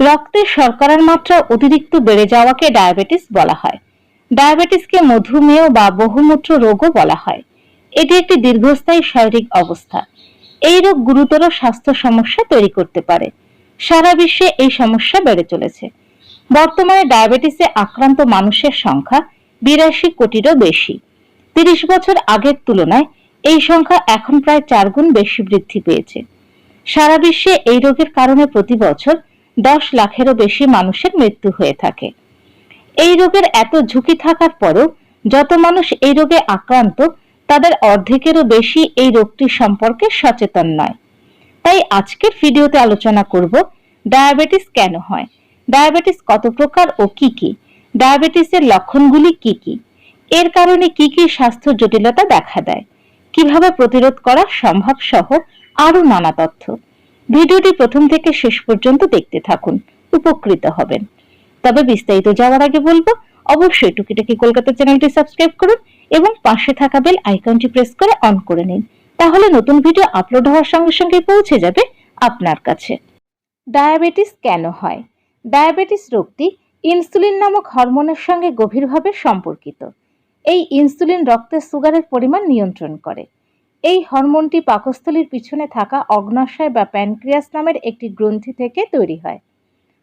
রক্তে শর্করার মাত্রা অতিরিক্ত বেড়ে যাওয়াকে ডায়াবেটিস বলা হয়। ডায়াবেটিসকে মধুমেহ বা বহুমূত্র রোগও বলা হয়। এটি একটি দীর্ঘস্থায়ী শারীরিক অবস্থা। এই রোগ গুরুতর স্বাস্থ্য সমস্যা তৈরি করতে পারে। সারা বিশ্বে এই সমস্যা বেড়ে চলেছে। বর্তমানে ডায়াবেটিসে আক্রান্ত মানুষের সংখ্যা বিরাশি কোটিরও বেশি। তিরিশ বছর আগের তুলনায় এই সংখ্যা এখন প্রায় চার গুণ বেশি বৃদ্ধি পেয়েছে। সারা বিশ্বে এই রোগের কারণে প্রতি বছর দশ লাখেরও বেশি মানুষের মৃত্যু হয়ে থাকে। এই রোগের এত ঝুঁকি থাকার পরেও যত মানুষ এই রোগে আক্রান্ত, তাদের অর্ধেকেরও বেশি এই রোগটি সম্পর্কে সচেতন নয়। তাই আজকের ভিডিওতে আলোচনা করব, ডায়াবেটিস কেন হয়? ডায়াবেটিস কত প্রকার ও কি কি? ডায়াবেটিসের লক্ষণগুলি কি কি? এর কারণে কি কি স্বাস্থ্য জটিলতা দেখা দেয়? কীভাবে প্রতিরোধ করা সম্ভব সহ আরও নানা তথ্য। ভিডিওটি প্রথম থেকে শেষ পর্যন্ত দেখতে থাকুন, উপকৃত হবেন। তবে বিস্তারিত যাওয়ার আগে বলব, অবশ্যই টুকিটাকি কলকাতা চ্যানেলটি সাবস্ক্রাইব করুন এবং পাশে থাকা বেল আইকনটি প্রেস করে অন করে নিন। তাহলে নতুন ভিডিও আপলোড হওয়ার সঙ্গে সঙ্গে পৌঁছে যাবে আপনার কাছে। ডায়াবেটিস কেন হয়? ডায়াবেটিস রোগটি ইনসুলিন নামক হরমোনের সঙ্গে গভীরভাবে সম্পর্কিত। এই ইনসুলিন রক্তের সুগারের পরিমাণ নিয়ন্ত্রণ করে। এই হরমোনটি পাকস্থলীর পিছনে থাকা অগ্নাশয় বা প্যানক্রিয়াস নামের একটি গ্রন্থি থেকে তৈরি হয়।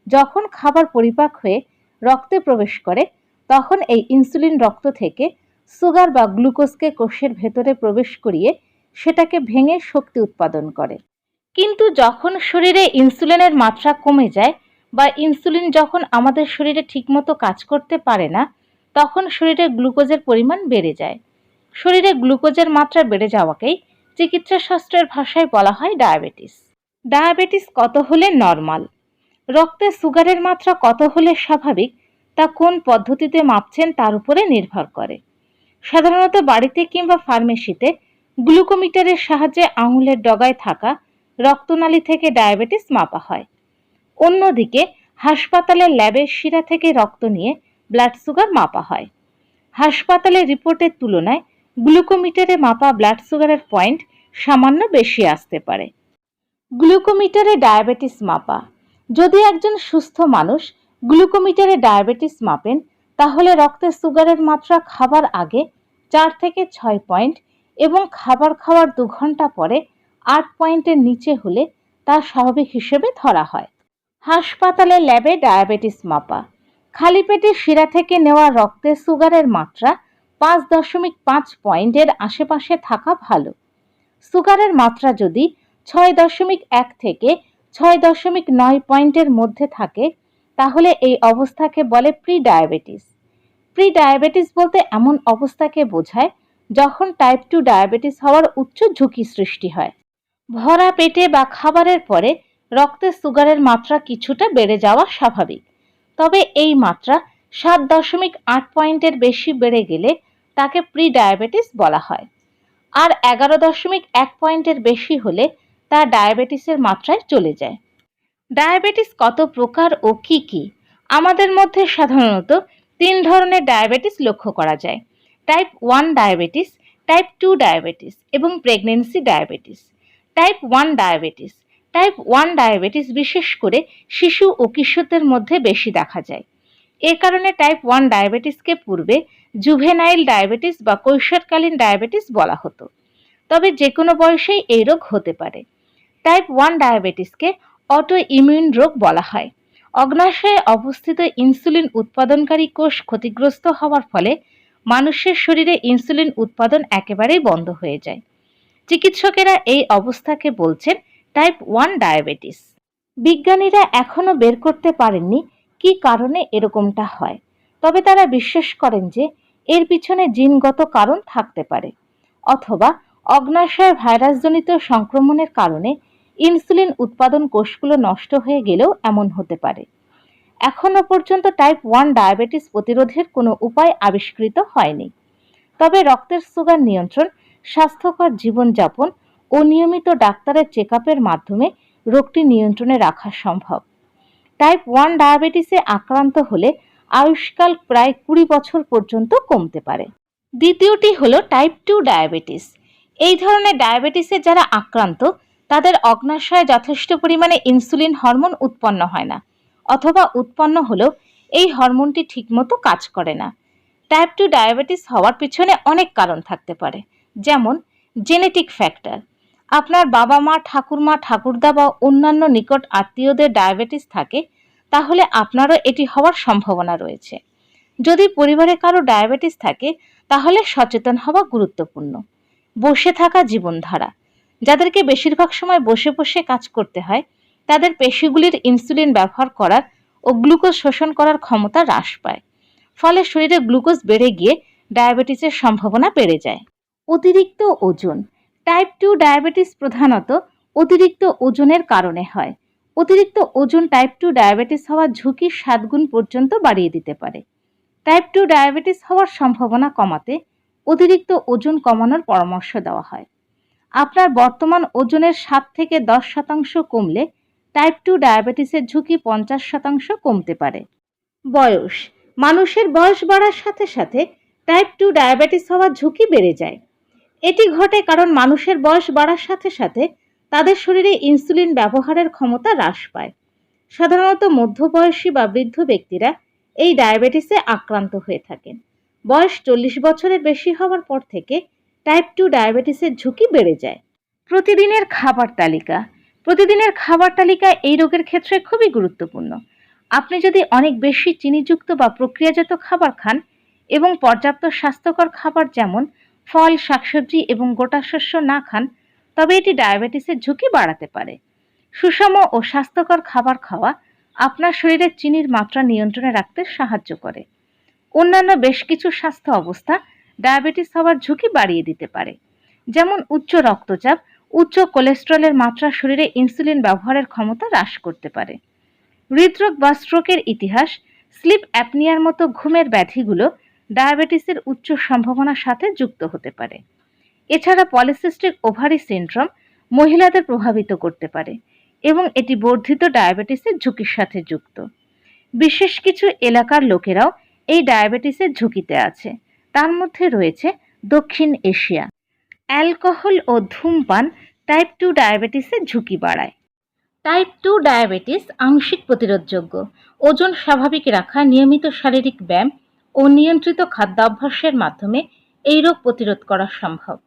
যখন খাবার পরিপাক হয়ে রক্তে প্রবেশ করে, তখন এই ইনসুলিন রক্ত থেকে সুগার বা গ্লুকোজকে কোষের ভেতরে প্রবেশ করিয়ে সেটাকে ভেঙে শক্তি উৎপাদন করে। কিন্তু যখন শরীরে ইনসুলিনের মাত্রা কমে যায় বা ইনসুলিন যখন আমাদের শরীরে ঠিকমতো কাজ করতে পারে না তখন শরীরে গ্লুকোজের পরিমাণ বেড়ে যায়। শরীরে গ্লুকোজের মাত্রা বেড়ে যাওয়াকেই চিকিৎসা শাস্ত্রের ভাষায় বলা হয় ডায়াবেটিস। ডায়াবেটিস কত হলে নর্মাল? রক্তে সুগারের মাত্রা কত হলে স্বাভাবিক? তা কোন পদ্ধতিতে মাপছেন তার উপরে নির্ভর করে। সাধারণত বাড়িতে কিংবা ফার্মেসিতে গ্লুকোমিটারের সাহায্যে আঙুলের ডগায় থাকা রক্তনালী থেকে ডায়াবেটিস মাপা হয়। অন্যদিকে হাসপাতালের ল্যাবের শিরা থেকে রক্ত নিয়ে ব্লাড সুগার মাপা হয়। হাসপাতালের রিপোর্টের তুলনায় গ্লুকোমিটারে মাপা ব্লাড সুগারের পয়েন্ট সামান্য বেশি আসতে পারে। গ্লুকোমিটারে ডায়াবেটিস মাপা। যদি একজন সুস্থ মানুষ গ্লুকোমিটারে ডায়াবেটিস মাপেন, তাহলে রক্তে সুগারের মাত্রা খাবার আগে চার থেকে ছয় পয়েন্ট এবং খাবার খাওয়ার দু ঘণ্টা পরে আট পয়েন্টের নিচে হলে তা স্বাভাবিক হিসেবে ধরা হয়। হাসপাতালে ল্যাবে ডায়াবেটিস মাপা। খালি পেটে শিরা থেকে নেওয়া রক্তে সুগারের মাত্রা পাঁচ দশমিক পাঁচ পয়েন্টের আশেপাশে থাকা ভালো। সুগারের মাত্রা যদি ছয় দশমিক এক থেকে ছয় দশমিক নয় পয়েন্টের মধ্যে থাকে, তাহলে এই অবস্থাকে বলে প্রি ডায়াবেটিস প্রি ডায়াবেটিস বলতে এমন অবস্থাকে বোঝায় যখন টাইপ টু ডায়াবেটিস হওয়ার উচ্চ ঝুঁকি সৃষ্টি হয়। ভরা পেটে বা খাবারের পরে রক্তে সুগারের মাত্রা কিছুটা বেড়ে যাওয়া স্বাভাবিক। তবে এই মাত্রা সাত দশমিক আট পয়েন্টের বেশি বেড়ে গেলে তাকে প্রি ডায়াবেটিস বলা হয়। আর এগারো দশমিক এক পয়েন্টের বেশি হলে তা ডায়াবেটিসের মাত্রায় চলে যায়। ডায়াবেটিস কত প্রকার ও কি কি? আমাদের মধ্যে সাধারণত তিন ধরনের ডায়াবেটিস লক্ষ্য করা যায়। Type one diabetes, type two diabetes এবং pregnancy diabetes. Type one diabetes type one diabetes বিশেষ করে শিশু ও কিশোরদের মধ্যে বেশি দেখা যায়। এ কারণে টাইপ ওয়ান ডায়াবেটিসকে পূর্বে জুভেনাইল ডায়াবেটিস বা কৈশোরকালীন ডায়াবেটিস বলা হতো। তবে যে কোনো বয়সেই এই রোগ হতে পারে। টাইপ ওয়ান ডায়াবেটিসকে অটো ইমিউন রোগ বলা হয়। অগ্নাশয়ে অবস্থিত ইনসুলিন উৎপাদনকারী কোষ ক্ষতিগ্রস্ত হওয়ার ফলে মানুষের শরীরে ইনসুলিন উৎপাদন একেবারেই বন্ধ হয়ে যায়। চিকিৎসকেরা এই অবস্থাকে বলছেন টাইপ ওয়ান ডায়াবেটিস বিজ্ঞানীরা এখনও বের করতে পারেননি কি কারণে এরকমটা হয়। তবে তারা বিশ্বাস করেন যে এর পিছনে জিনগত কারণ থাকতে পারে, অথবা অগ্নাশয় ভাইরাসজনিত সংক্রমণের কারণে ইনসুলিন উৎপাদন কোষগুলো নষ্ট হয়ে গেলেও এমন হতে পারে। এখনও পর্যন্ত টাইপ ওয়ান ডায়াবেটিস প্রতিরোধের কোনো উপায় আবিষ্কৃত হয়নি। তবে রক্তের সুগার নিয়ন্ত্রণ, স্বাস্থ্যকর জীবনযাপন ও নিয়মিত ডাক্তারের চেক মাধ্যমে রোগটি নিয়ন্ত্রণে রাখা সম্ভব। টাইপ ওয়ান ডায়াবেটিসে আক্রান্ত হলে আয়ুষ্কাল প্রায় কুড়ি বছর পর্যন্ত কমতে পারে। দ্বিতীয়টি হলো টাইপ টু ডায়াবেটিস এই ধরনের ডায়াবেটিসে যারা আক্রান্ত, তাদের অগ্নাশয়ে যথেষ্ট পরিমাণে ইনসুলিন হরমোন উৎপন্ন হয় না, অথবা উৎপন্ন হলেও এই হরমোনটি ঠিকমতো কাজ করে না। টাইপ টু ডায়াবেটিস হওয়ার পিছনে অনেক কারণ থাকতে পারে, যেমন জেনেটিক ফ্যাক্টর আপনার বাবা মা ঠাকুরমা, ঠাকুরদা বা অন্যান্য নিকট আত্মীয়দের ডায়াবেটিস থাকে, তাহলে আপনারও এটি হওয়ার সম্ভাবনা রয়েছে। যদি পরিবারে কারও ডায়াবেটিস থাকে, তাহলে সচেতন হওয়া গুরুত্বপূর্ণ। বসে থাকা জীবনধারা। যাদেরকে বেশিরভাগ সময় বসে বসে কাজ করতে হয়, তাদের পেশিগুলির ইনসুলিন ব্যবহার করার ও গ্লুকোজ শোষণ করার ক্ষমতা হ্রাস পায়। ফলে শরীরে গ্লুকোজ বেড়ে গিয়ে ডায়াবেটিসের সম্ভাবনা বেড়ে যায়। অতিরিক্ত ওজন। টাইপ টু ডায়াবেটিস প্রধানত অতিরিক্ত ওজনের কারণে হয়। অতিরিক্ত ওজন টাইপ টু ডায়াবেটিস হওয়ার ঝুঁকি সাত গুণ পর্যন্ত বাড়িয়ে দিতে পারে। টাইপ টু ডায়াবেটিস হওয়ার সম্ভাবনা কমাতে অতিরিক্ত ওজন কমানোর পরামর্শ দেওয়া হয়। আপনার বর্তমান ওজনের সাত থেকে দশ শতাংশ কমলে টাইপ টু ডায়াবেটিসের ঝুঁকি পঞ্চাশ শতাংশ কমতে পারে। বয়স। মানুষের বয়স বাড়ার সাথে সাথে টাইপ টু ডায়াবেটিস হওয়ার ঝুঁকি বেড়ে যায়। এটি ঘটে কারণ মানুষের বয়স বাড়ার সাথে সাথে তাদের শরীরে ইনসুলিন ব্যবহারের ক্ষমতা হ্রাস পায়। সাধারণত মধ্যবয়সী বা বৃদ্ধ ব্যক্তিরা এই ডায়াবেটিসে আক্রান্ত হয়ে থাকেন। বয়স চল্লিশ বছরের বেশি হওয়ার পর থেকে টাইপ টু ডায়াবেটিসের ঝুঁকি বেড়ে যায়। প্রতিদিনের খাবার তালিকা। প্রতিদিনের খাবার তালিকা এই রোগের ক্ষেত্রে খুবই গুরুত্বপূর্ণ। আপনি যদি অনেক বেশি চিনিযুক্ত বা প্রক্রিয়াজাত খাবার খান এবং পর্যাপ্ত স্বাস্থ্যকর খাবার যেমন ফল, শাকসবজি এবং গোটা শস্য না খান, তবে এটি ডায়াবেটিসের ঝুঁকি বাড়াতে পারে। সুষম ও স্বাস্থ্যকর খাবার খাওয়া আপনার শরীরে চিনির মাত্রা নিয়ন্ত্রণে রাখতে সাহায্য করে। অন্যান্য বেশ কিছু স্বাস্থ্য অবস্থা ডায়াবেটিস হওয়ার ঝুঁকি বাড়িয়ে দিতে পারে, যেমন উচ্চ রক্তচাপ, উচ্চ কোলেস্ট্রলের মাত্রা শরীরে ইনসুলিন ব্যবহারের ক্ষমতা হ্রাস করতে পারে। হৃদরোগ বা স্ট্রোকের ইতিহাস, স্লিপ অ্যাপনিয়ার মতো ঘুমের ব্যাধিগুলো ডায়াবেটিসের উচ্চ সম্ভাবনার সাথে যুক্ত হতে পারে। এছাড়া পলিসিস্টিক ওভারি সিন্ড্রোম মহিলাদের প্রভাবিত করতে পারে এবং এটি বর্ধিত ডায়াবেটিসের ঝুঁকির সাথে যুক্ত। বিশেষ কিছু এলাকার লোকেরাও এই ডায়াবেটিসের ঝুঁকিতে আছে। তার মধ্যে রয়েছে দক্ষিণ এশিয়া। অ্যালকোহল ও ধূমপান টাইপ টু ডায়াবেটিসের ঝুঁকি বাড়ায়। টাইপ টু ডায়াবেটিস আংশিক প্রতিরোধযোগ্য। ওজন স্বাভাবিক রাখা নিয়মিত শারীরিক ব্যায়াম ও নিয়ন্ত্রিত খাদ্যাভ্যাসের মাধ্যমে এই রোগ প্রতিরোধ করা সম্ভব।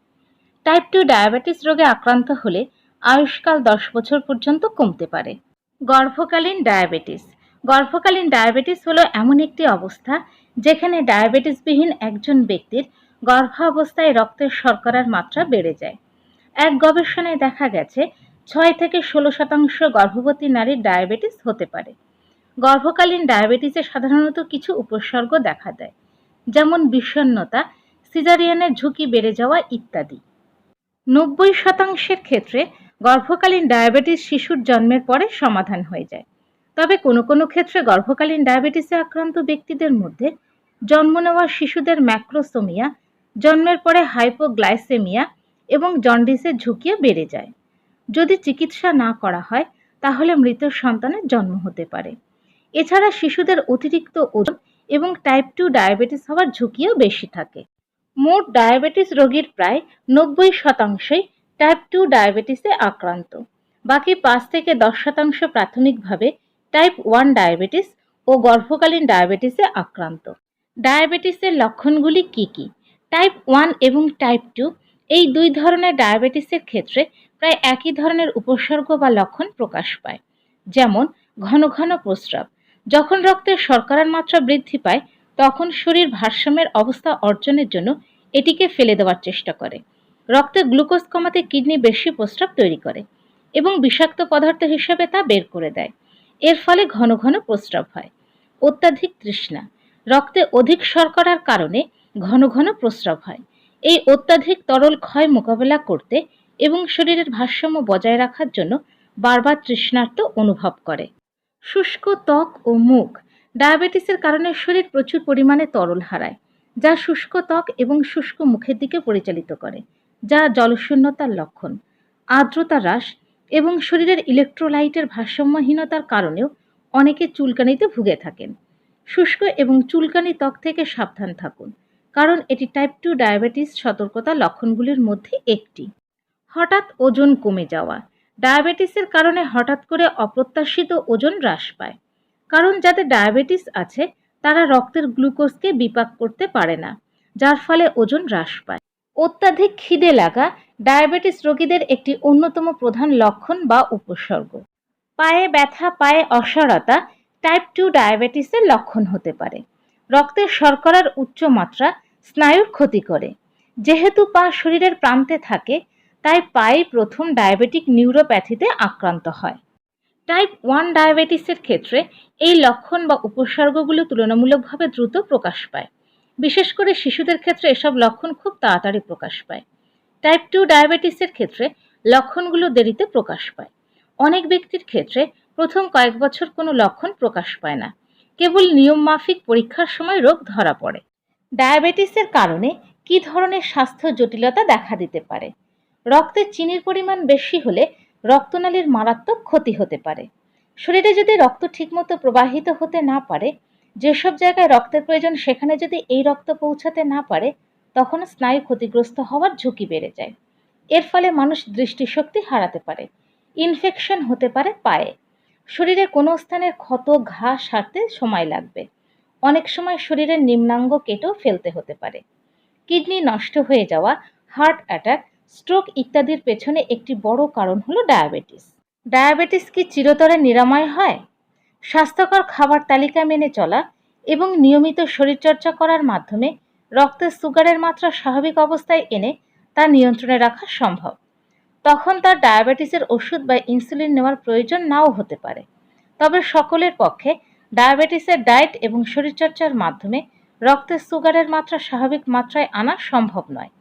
টাইপ টু ডায়াবেটিস রোগে আক্রান্ত হলে আয়ুষ্কাল দশ বছর পর্যন্ত কমতে পারে। গর্ভকালীন ডায়াবেটিস গর্ভকালীন ডায়াবেটিস হলো এমন একটি অবস্থা যেখানে ডায়াবেটিসবিহীন একজন ব্যক্তির গর্ভাবস্থায় রক্তের শর্করার মাত্রা বেড়ে যায়। এক গবেষণায় দেখা গেছে, ছয় থেকে ষোলো শতাংশ গর্ভবতী নারীর ডায়াবেটিস হতে পারে। গর্ভকালীন ডায়াবেটিসে সাধারণত কিছু উপসর্গ দেখা দেয়, যেমন বিষণ্নতা সিজারিয়ানের ঝুঁকি বেড়ে যাওয়া ইত্যাদি। নব্বই শতাংশের ক্ষেত্রে গর্ভকালীন ডায়াবেটিস শিশুর জন্মের পরে সমাধান হয়ে যায়। তবে কোনো কোনো ক্ষেত্রে গর্ভকালীন ডায়াবেটিসে আক্রান্ত ব্যক্তিদের মধ্যে জন্ম নেওয়া শিশুদের ম্যাক্রোসোমিয়া, জন্মের পরে হাইপোগ্লাইসেমিয়া এবং জন্ডিসের ঝুঁকিও বেড়ে যায়। যদি চিকিৎসা না করা হয়, তাহলে মৃত সন্তানের জন্ম হতে পারে। এছাড়া শিশুদের অতিরিক্ত ওজন এবং টাইপ টু ডায়াবেটিস হওয়ার ঝুঁকিও বেশি থাকে। মোট ডায়াবেটিস রোগীর প্রায় নব্বই শতাংশই টাইপ টু ডায়াবেটিসে আক্রান্ত। বাকি পাঁচ থেকে দশ শতাংশ প্রাথমিকভাবে টাইপ ওয়ান ডায়াবেটিস ও গর্ভকালীন ডায়াবেটিসে আক্রান্ত। ডায়াবেটিসের লক্ষণগুলি কি কি? টাইপ ওয়ান এবং টাইপ টু এই দুই ধরনের ডায়াবেটিসের ক্ষেত্রে প্রায় একই ধরনের উপসর্গ বা লক্ষণ প্রকাশ পায়। যেমন ঘন ঘন প্রস্রাব যখন রক্তের শর্করার মাত্রা বৃদ্ধি পায়, তখন শরীর ভারসাম্যের অবস্থা অর্জনের জন্য এটিকে ফেলে দেওয়ার চেষ্টা করে। রক্তে গ্লুকোজ কমাতে কিডনি বেশি প্রস্রাব তৈরি করে এবং বিষাক্ত পদার্থ হিসেবে তা বের করে দেয়। এর ফলে ঘন ঘন প্রস্রাব হয়। অত্যাধিক তৃষ্ণা। রক্তে অধিক শর্করার কারণে ঘন ঘন প্রস্রাব হয়। এই অত্যাধিক তরল ক্ষয় মোকাবেলা করতে এবং শরীরের ভারসাম্য বজায় রাখার জন্য বারবার তৃষ্ণার্ত অনুভব করে। শুষ্ক ত্বক ও মুখ ডায়াবেটিসের কারণে শরীর প্রচুর পরিমাণে তরল হারায়, যা শুষ্ক ত্বক এবং শুষ্ক মুখের দিকে পরিচালিত করে, যা জলশূন্যতার লক্ষণ, আর্দ্রতা হ্রাস এবং শরীরের ইলেকট্রোলাইটের ভারসাম্যহীনতার কারণেও অনেকে চুলকানিতে ভুগে থাকেন। শুষ্ক এবং চুলকানি ত্বক থেকে সাবধান থাকুন, কারণ এটি টাইপ টু ডায়াবেটিস সতর্কতা লক্ষণগুলির মধ্যে একটি। হঠাৎ ওজন কমে যাওয়া ডায়াবেটিসের কারণে হঠাৎ করে অপ্রত্যাশিত ওজন হ্রাস পায়। কারণ যাদের ডায়াবেটিস আছে, তারা রক্তের গ্লুকোজকে বিপাক করতে পারে না, যার ফলে ওজন হ্রাস পায়। অত্যাধিক খিদে লাগা ডায়াবেটিস রোগীদের একটি অন্যতম প্রধান লক্ষণ বা উপসর্গ। পায়ে ব্যথা, পায়ে অসারতা টাইপ টু ডায়াবেটিসের লক্ষণ হতে পারে। রক্তের শর্করার উচ্চ মাত্রা স্নায়ুর ক্ষতি করে। যেহেতু পা শরীরের প্রান্তে থাকে তাই পায়ে প্রথম ডায়াবেটিক নিউরোপ্যাথিতে আক্রান্ত হয়। টাইপ ওয়ান ডায়াবেটিসের ক্ষেত্রে এই লক্ষণ বা উপসর্গগুলো তুলনামূলকভাবে দ্রুত প্রকাশ পায়। বিশেষ করে শিশুদের ক্ষেত্রে এসব লক্ষণ খুব তাড়াতাড়ি প্রকাশ পায়। টাইপ টু ডায়াবেটিসের ক্ষেত্রে লক্ষণগুলো দেরিতে প্রকাশ পায়। অনেক ব্যক্তির ক্ষেত্রে প্রথম কয়েক বছর কোনো লক্ষণ প্রকাশ পায় না। কেবল নিয়মমাফিক পরীক্ষার সময় রোগ ধরা পড়ে। ডায়াবেটিসের কারণে কী ধরনের স্বাস্থ্য জটিলতা দেখা দিতে পারে? রক্তে চিনির পরিমাণ বেশি হলে রক্তনালীর মারাত্মক ক্ষতি হতে পারে। শরীরে যদি রক্ত ঠিকমতো প্রবাহিত হতে না পারে, যেসব জায়গায় রক্তের প্রয়োজন সেখানে যদি এই রক্ত পৌঁছাতে না পারে, তখন স্নায়ু ক্ষতিগ্রস্ত হওয়ার ঝুঁকি বেড়ে যায়। এর ফলে মানুষ দৃষ্টিশক্তি হারাতে পারে, ইনফেকশন হতে পারে পায়ে। শরীরে কোনো স্থানের ক্ষত, ঘা সারতে সময় লাগবে। অনেক সময় শরীরের নিম্নাঙ্গ কেটেও ফেলতে হতে পারে। কিডনি নষ্ট হয়ে যাওয়া, হার্ট অ্যাটাক স্ট্রোক ইত্যাদির পেছনে একটি বড় কারণ হলো ডায়াবেটিস ডায়াবেটিস কি চিরতরে নিরাময় হয়? স্বাস্থ্যকর খাবার তালিকা মেনে চলা এবং নিয়মিত শরীরচর্চা করার মাধ্যমে রক্তের সুগারের মাত্রা স্বাভাবিক অবস্থায় এনে তা নিয়ন্ত্রণে রাখা সম্ভব। তখন তার ডায়াবেটিসের ওষুধ বা ইনসুলিন নেওয়ার প্রয়োজন নাও হতে পারে। তবে সকলের পক্ষে ডায়াবেটিসের ডায়েট এবং শরীরচর্চার মাধ্যমে রক্তের সুগারের মাত্রা স্বাভাবিক মাত্রায় আনা সম্ভব নয়।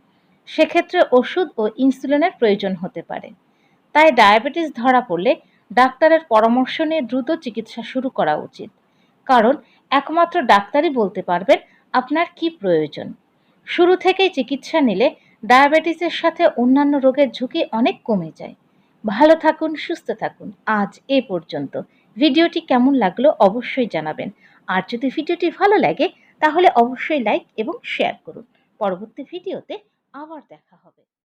সেক্ষেত্রে ওষুধ ও ইনসুলিনের প্রয়োজন হতে পারে। তাই ডায়াবেটিস ধরা পড়লে ডাক্তারের পরামর্শ নিয়ে দ্রুত চিকিৎসা শুরু করা উচিত। কারণ একমাত্র ডাক্তারই বলতে পারবেন আপনার কি প্রয়োজন। শুরু থেকেই চিকিৎসা নিলে ডায়াবেটিসের সাথে অন্যান্য রোগের ঝুঁকি অনেক কমে যায়। ভালো থাকুন, সুস্থ থাকুন। আজ এ পর্যন্ত। ভিডিওটি কেমন লাগল অবশ্যই জানাবেন। আর যদি ভিডিওটি ভালো লাগে, তাহলে অবশ্যই লাইক এবং শেয়ার করুন। পরবর্তী ভিডিওতে আবার দেখা হবে।